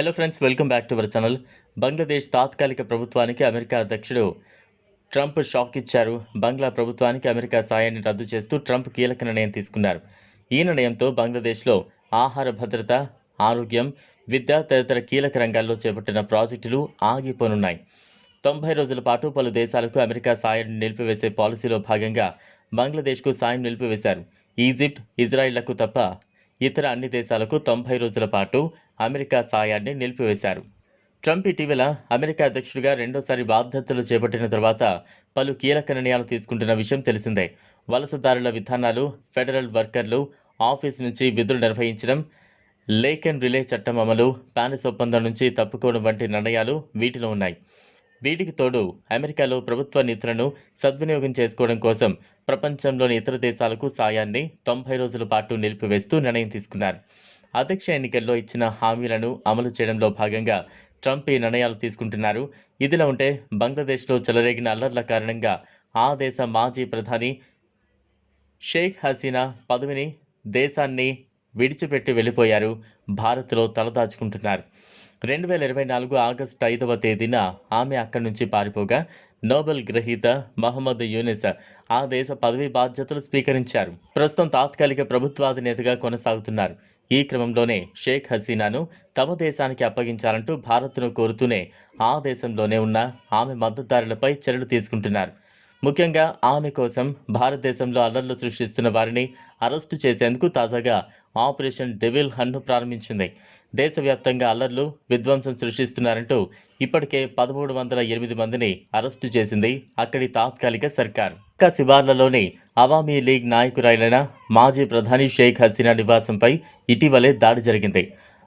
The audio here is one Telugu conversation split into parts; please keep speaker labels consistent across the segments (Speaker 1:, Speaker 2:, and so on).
Speaker 1: Hello friends welcome back to our channel Bangladesh తాత్కాలిక ప్రభుత్వానికి అమెరికా అధ్యక్షుడు ట్రంప్ షాక్ ఇచ్చారు. బంగ్లా ప్రభుత్వానికి అమెరికా సాయాన్ని రద్దు చేస్తూ ట్రంప్ కీలక నిర్ణయం తీసుకున్నారు. ఈ నిర్ణయంతో బంగ్లాదేశ్లో ఆహార భద్రత ఆరోగ్యం విద్య తదితర కీలక రంగాల్లో చేపట్టిన ప్రాజెక్టులు ఆగిపోనున్నాయి. తొంభై రోజుల పాటు పలు దేశాలకు అమెరికా సాయాన్ని నిలిపివేసే పాలసీలో భాగంగా బంగ్లాదేశ్కు సాయం నిలిపివేశారు. ఈజిప్ట్ ఇజ్రాయిళ్ళకు తప్ప ఇతర అన్ని దేశాలకు తొంభై రోజుల పాటు అమెరికా సాయాన్ని నిలిపివేశారు. ట్రంప్ ఇటీవల అమెరికా అధ్యక్షుడిగా రెండోసారి బాధ్యతలు చేపట్టిన తర్వాత పలు కీలక నిర్ణయాలు తీసుకుంటున్న విషయం తెలిసిందే. వలసదారుల విధానాలు ఫెడరల్ వర్కర్లు ఆఫీస్ నుంచి విధులు నిర్వహించడం లేక్ అండ్ రిలే చట్టం అమలు ప్యారిస్ ఒప్పందం నుంచి తప్పుకోవడం వంటి నిర్ణయాలు వీటిలో ఉన్నాయి. వీటికి తోడు అమెరికాలో ప్రభుత్వ నిధులను సద్వినియోగం చేసుకోవడం కోసం ప్రపంచంలోని ఇతర దేశాలకు సాయాన్ని తొంభై రోజుల పాటు నిలిపివేస్తూ నిర్ణయం తీసుకున్నారు. అధ్యక్ష ఎన్నికల్లో ఇచ్చిన హామీలను అమలు చేయడంలో భాగంగా ట్రంప్ ఈ నిర్ణయాలు తీసుకుంటున్నారు. ఇదిలా ఉంటే బంగ్లాదేశ్లో చెలరేగిన అల్లర్ల కారణంగా ఆ దేశ మాజీ ప్రధాని షేక్ హసీనా పదవిని దేశాన్ని విడిచిపెట్టి వెళ్ళిపోయారు. భారత్లో తలదాచుకుంటున్నారు. రెండు వేల ఇరవై నాలుగు ఆగస్టు ఐదవ తేదీన ఆమె అక్కడి నుంచి పారిపోగా నోబెల్ గ్రహీత మహమ్మద్ యూనిస్ ఆ దేశ పదవి బాధ్యతలు స్వీకరించారు. ప్రస్తుతం తాత్కాలిక ప్రభుత్వాధినేతగా కొనసాగుతున్నారు. ఈ క్రమంలోనే షేక్ హసీనాను తమ దేశానికి అప్పగించాలంటూ భారత్ను కోరుతూనే ఆ దేశంలోనే ఉన్న ఆమె మద్దతుదారులపై చర్యలు తీసుకుంటున్నారు. ముఖ్యంగా ఆమె కోసం భారతదేశంలో అల్లర్లు సృష్టిస్తున్న వారిని అరెస్టు చేసేందుకు తాజాగా ఆపరేషన్ డెవిల్ హన్ను ప్రారంభించింది. దేశవ్యాప్తంగా అల్లర్లు విధ్వంసం సృష్టిస్తున్నారంటూ ఇప్పటికే పదమూడు వందల ఎనిమిది మందిని అరెస్టు చేసింది అక్కడి తాత్కాలిక సర్కార్. ఇంకా శివార్లలోని అవామీ లీగ్ నాయకురాలైన మాజీ ప్రధాని షేక్ హసీనా నివాసంపై ఇటీవలే దాడి జరిగింది.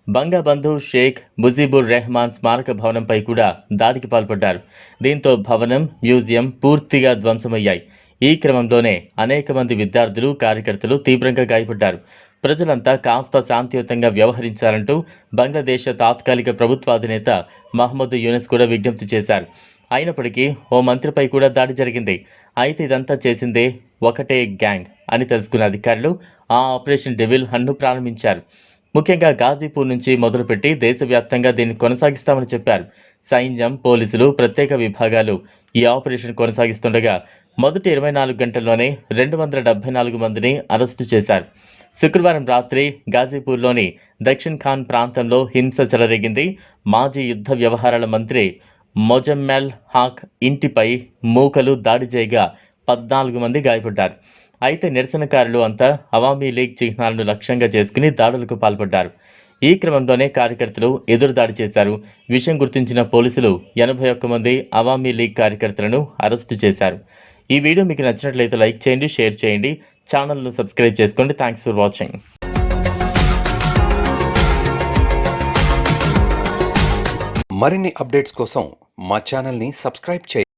Speaker 1: బంగబంధు షేక్ ముజీబుర్ రెహమాన్ స్మారక భవనంపై కూడా దాడికి పాల్పడ్డారు. దీంతో భవనం మ్యూజియం పూర్తిగా ధ్వంసమయ్యాయి. ఈ క్రమంలోనే అనేక మంది విద్యార్థులు కార్యకర్తలు తీవ్రంగా గాయపడ్డారు. ప్రజలంతా కాస్త శాంతియుతంగా వ్యవహరించాలంటూ బంగ్లాదేశ్ తాత్కాలిక ప్రభుత్వాధినేత మహమ్మద్ యూనిస్ కూడా విజ్ఞప్తి చేశారు. అయినప్పటికీ ఓ మంత్రిపై కూడా దాడి జరిగింది. అయితే ఇదంతా చేసిందే ఒకటే గ్యాంగ్ అని తెలుసుకున్న అధికారులు ఆ ఆపరేషన్ డెవిల్ హన్ను ప్రారంభించారు. ముఖ్యంగా గాజీపూర్ నుంచి మొదలుపెట్టి దేశవ్యాప్తంగా దీన్ని కొనసాగిస్తామని చెప్పారు. సైన్యం పోలీసులు ప్రత్యేక విభాగాలు ఈ ఆపరేషన్ కొనసాగిస్తుండగా మొదటి ఇరవై నాలుగు గంటల్లోనే రెండు వందల డెబ్బై నాలుగు మందిని అరెస్టు చేశారు. శుక్రవారం రాత్రి గాజీపూర్లోని దక్షిణ్ ఖాన్ ప్రాంతంలో హింస చెలరేగింది. మాజీ యుద్ధ వ్యవహారాల మంత్రి మొజమ్మెల్ హాక్ ఇంటిపై మూకలు దాడి చేయగా పద్నాలుగు మంది గాయపడ్డారు. అయితే నిరసనకారులు అంతా అవామీ లీగ్ చిహ్నాలను లక్ష్యంగా చేసుకుని దాడులకు పాల్పడ్డారు. ఈ క్రమంలోనే కార్యకర్తలు ఎదురుదాడి చేశారు. విషయం గుర్తించిన పోలీసులు ఎనభై ఒక్క మంది అవామీ లీగ్ కార్యకర్తలను అరెస్టు చేశారు. ఈ వీడియో మీకు నచ్చినట్లయితే లైక్ చేయండి షేర్ చేయండి. ఛానల్ను సబ్స్క్రైబ్ చేసుకోండి. థ్యాంక్స్ ఫర్ వాచింగ్
Speaker 2: మరిన్ని అప్డేట్స్ కోసం మా ఛానల్ని సబ్స్క్రైబ్ చేయండి.